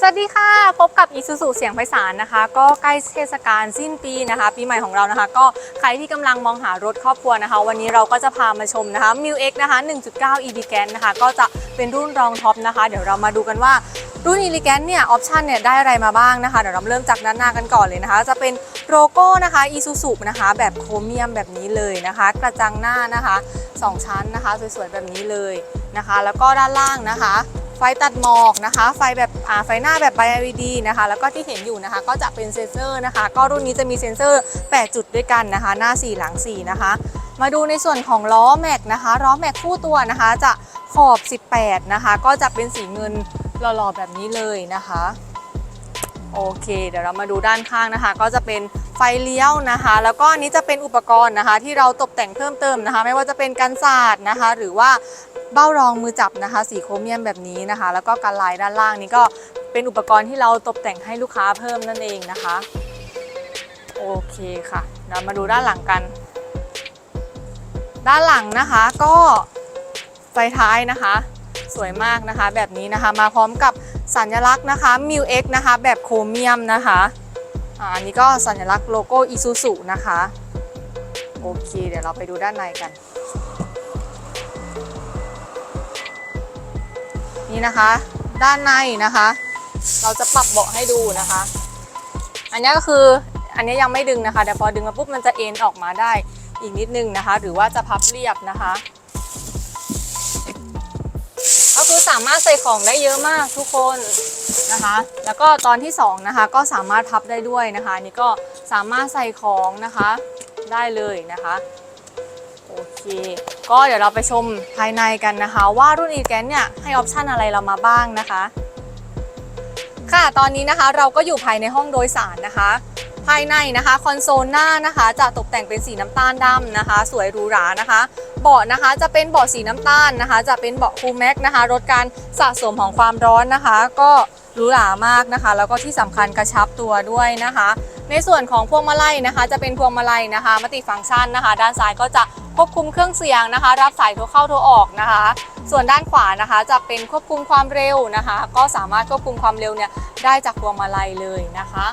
สวัสดีค่ะ พบกับอีซูซูเสียงไพศาลนะคะ ก็ใกล้เทศกาลสิ้นปีนะคะ ปีใหม่ของเรานะคะ ก็ใครที่กำลังมองหารถครอบครัวนะคะ วันนี้เราก็จะพามาชมนะคะ m ิ X นะคะ 1.9 e l e g a n นะคะ ก็จะเป็นรุ่นรองท็อปนะคะ เดี๋ยวเรามาดูกันว่ารุ่น e l e g a n t เนี่ยออปชันเนี่ยได้อะไรมาบ้างนะคะ เดี๋ยวเราเริ่มจากด้านหน้ากันก่อนเลยนะคะ จะเป็นโลโก้นะคะอีซูซูนะคะแบบโครเมียมแบบนี้เลยนะคะ กระจังหน้านะคะสองชั้นนะคะ สวยๆแบบนี้เลยนะคะ แล้วก็ด้านล่างนะคะ ไฟตัดหมอกนะคะ ไฟแบบอ่าไฟหน้าแบบ b LED นะคะ แล้วก็ที่เห็นอยู่นะคะ ก็จะเป็นเซ็นเซอร์นะคะ ก็รุ่นนี้จะมีเซ็นเซอร์ 8 จุดด้วยกันนะคะ หน้า 4 หลัง 4 นะคะ มาดูในส่วนของล้อแม็กนะคะ ล้อแม็กคู่ตัวนะคะ จะขอบ 18 นะคะ ก็จะเป็นสีเงินหล่อๆแบบนี้เลยนะคะ โอเค เดี๋ยวเรามาดูด้านข้างนะคะ ก็จะเป็น ไฟเลี้ยวนะคะ แล้วก็อันนี้จะเป็นอุปกรณ์นะคะ ที่เราตกแต่งเพิ่มเติมนะคะ ไม่ว่าจะเป็นกันศาสตร์นะคะ หรือว่าเบ้ารองมือจับนะคะ สีโครเมียมแบบนี้นะคะ แล้วก็กันลายด้านล่างนี้ก็เป็นอุปกรณ์ที่เราตกแต่งให้ลูกค้าเพิ่มนั่นเองนะคะโอเคค่ะเรามาดูด้านหลังกัน ด้านหลังนะคะก็ไฟท้ายนะคะ สวยมากนะคะ แบบนี้นะคะมาพร้อมกับสัญลักษณ์นะคะ m ิ X นะคะ แบบโครเมียมนะคะ อันนี้ก็สัญลักษณ์โลโก้ Isuzu นะคะ โอเค เดี๋ยวเราไปดูด้านในกัน นี่นะคะ ด้านในนะคะ เราจะปรับเบาะให้ดูนะคะ อันนี้ก็คืออันนี้ยังไม่ดึงนะคะแต่พอดึงมาปุ๊บมันจะเอ็นออกมาได้อีกนิดนึงนะคะ หรือว่าจะพับเรียบนะคะ ก็คือสามารถใส่ของได้เยอะมากทุกคน นะคะ แล้วก็ตอนที่2นะคะก็สามารถพับได้ด้วยนะคะนี่ก็สามารถใส่ของนะคะได้เลยนะคะโอเค ก็เดี๋ยวเราไปชมภายในกันนะคะ ว่ารุ่นอีแกนเนี่ยให้ออปชันอะไรเรามาบ้างนะคะ ค่ะตอนนี้นะคะเราก็อยู่ภายในห้องโดยสารนะคะ ภายในนะคะคอนโซลหน้านะคะจะตกแต่งเป็นสีน้ำตาลดำนะคะ สวยหรูหรานะคะเบาะนะคะจะเป็นเบาะสีน้ำตาลนะคะ จะเป็นเบาะคูลแม็กนะคะลดการสะสมของความร้อนนะคะ ก็ หรูหรามากนะคะ แล้วก็ที่สำคัญกระชับตัวด้วยนะคะ ในส่วนของพวงมาลัยนะคะ จะเป็นพวงมาลัยนะคะมัติฟังก์ชันนะคะ ด้านซ้ายก็จะควบคุมเครื่องเสียงนะคะ รับสายโทรเข้าโทรออกนะคะ ส่วนด้านขวานะคะ จะเป็นควบคุมความเร็วนะคะ ก็สามารถควบคุมความเร็วเนี่ยได้จากพวงมาลัยเลยนะคะ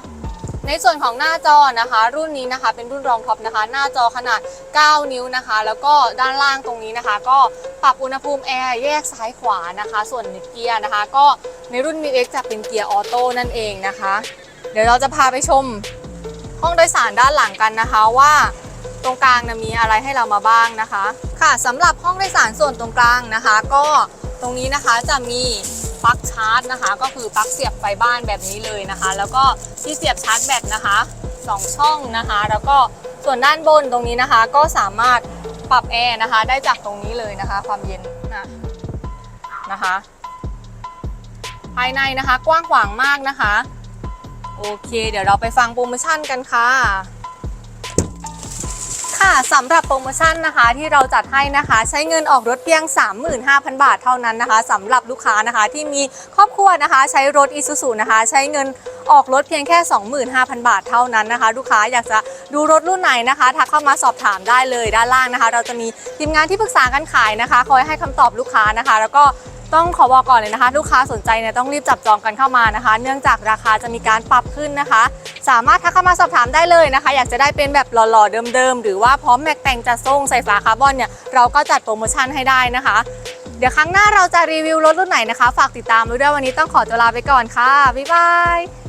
ในส่วนของหน้าจอนะคะ รุ่นนี้นะคะ เป็นรุ่นรองท็อปนะคะ หน้าจอขนาด 9 นิ้วนะคะ แล้วก็ด้านล่างตรงนี้นะคะ ก็ปรับอุณหภูมิแอร์แยกซ้ายขวานะคะ ส่วนเกียร์นะคะ ก็ ในรุ่น m ิ X จะเป็นเกียร์ออโต้นั่นเองนะคะ เดี๋ยวเราจะพาไปชมห้องโดยสารด้านหลังกันนะคะว่าตรงกลางนะมีอะไรให้เรามาบ้างนะคะ ค่ะสำหรับห้องโดยสารส่วนตรงกลางนะคะ ก็ตรงนี้นะคะจะมีปลั๊กชาร์จนะคะ ก็คือปลั๊กเสียบไฟบ้านแบบนี้เลยนะคะ แล้วก็ที่เสียบชาร์จแบตนะคะสองช่องนะคะ แล้วก็ส่วนด้านบนตรงนี้นะคะ ก็สามารถปรับแอร์นะคะ ได้จากตรงนี้เลยนะคะ ความเย็นนะนะคะ ภายในนะคะ กว้างขวางมากนะคะ โอเค เดี๋ยวเราไปฟังโปรโมชั่นกันค่ะค่ะสำหรับโปรโมชั่นนะคะที่เราจัดให้นะคะ ใช้เงินออกรถเพียง 35,000 บาทเท่านั้นนะคะสำหรับลูกค้านะคะที่มีครอบครัวนะคะ ใช้รถ Isuzu นะคะ ใช้เงินออกรถเพียงแค่ 25,000 บาทเท่านั้นนะคะ ลูกค้าอยากจะดูรถรุ่นไหนนะคะทักเข้ามาสอบถามได้เลยด้านล่างนะคะ เราจะมีทีมงานที่ปรึกษาการขายนะคะ คอยให้คำตอบลูกค้านะคะ แล้วก็ ต้องขอบอกก่อนเลยนะคะ ลูกค้าสนใจเนี่ยต้องรีบจับจองกันเข้ามานะคะ เนื่องจากราคาจะมีการปรับขึ้นนะคะ สามารถทักเข้ามาสอบถามได้เลยนะคะ อยากจะได้เป็นแบบหล่อๆเดิมๆ หรือว่าพร้อมแม็กแต่งจัดทรงใส่ฝาคาร์บอนเนี่ยเราก็จัดโปรโมชั่นให้ได้นะคะ เดี๋ยวครั้งหน้าเราจะรีวิวรถรุ่นไหนนะคะ ฝากติดตามด้วยวันนี้ต้องขอตัวลาไปก่อนค่ะบ๊ายบาย